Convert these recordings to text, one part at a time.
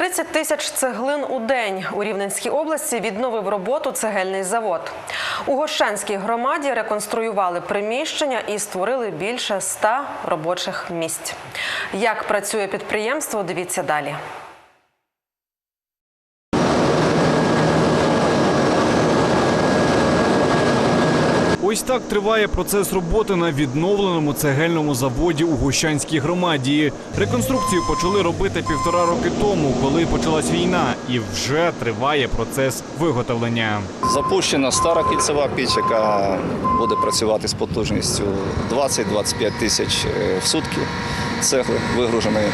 30 тисяч цеглин у день у Рівненській області відновив роботу цегельний завод. У Гощанській громаді реконструювали приміщення і створили більше ста робочих місць. Як працює підприємство, дивіться далі. Ось так триває процес роботи на відновленому цегельному заводі у Гощанській громаді. Реконструкцію почали робити півтора роки тому, коли почалась війна, і вже триває процес виготовлення. Запущена стара кільцева піч, яка буде працювати з потужністю 20-25 тисяч е, в сутки цегли вигруженої.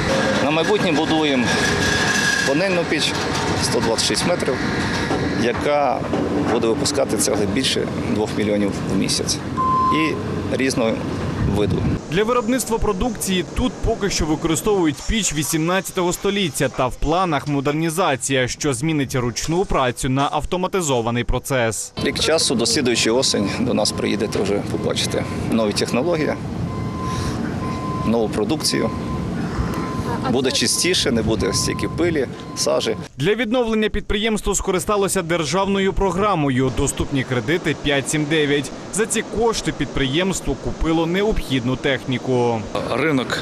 На майбутнє будуємо панельну піч 126 метрів, яка буде випускати цегли більше 2 мільйонів в місяць. І різного виду. Для виробництва продукції тут поки що використовують піч 18 століття та в планах модернізація, що змінить ручну працю на автоматизований процес. Рік часу, до слідуючої осень, до нас приїдете вже побачите нові технології, нову продукцію. Буде чистіше, не буде стільки пилі, сажі. Для відновлення підприємство скористалося державною програмою Доступні кредити 5.7.9». За ці кошти підприємство купило необхідну техніку. Ринок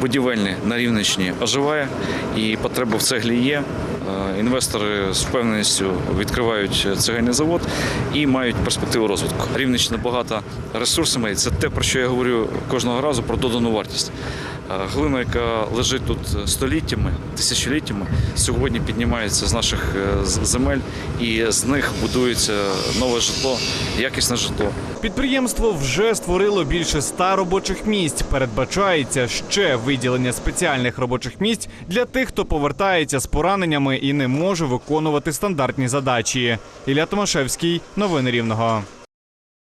будівельний на Рівненщині оживає і потреба в цеглі є. Е, Інвестори з впевненістю відкривають цегельний завод і мають перспективу розвитку. Рівненщина багата ресурсами. і Це те, про що я говорю кожного разу про додану вартість. Глина, яка лежить тут століттями, тисячоліттями, сьогодні піднімається з наших е, земель і з них будується нове житло, якісне житло. Підприємство вже створило більше ста робочих місць. Передбачається ще виділення спеціальних робочих місць для тих, хто повертається з пораненнями і не може виконувати стандартні задачі. Ілля Томашевський, новини Рівного.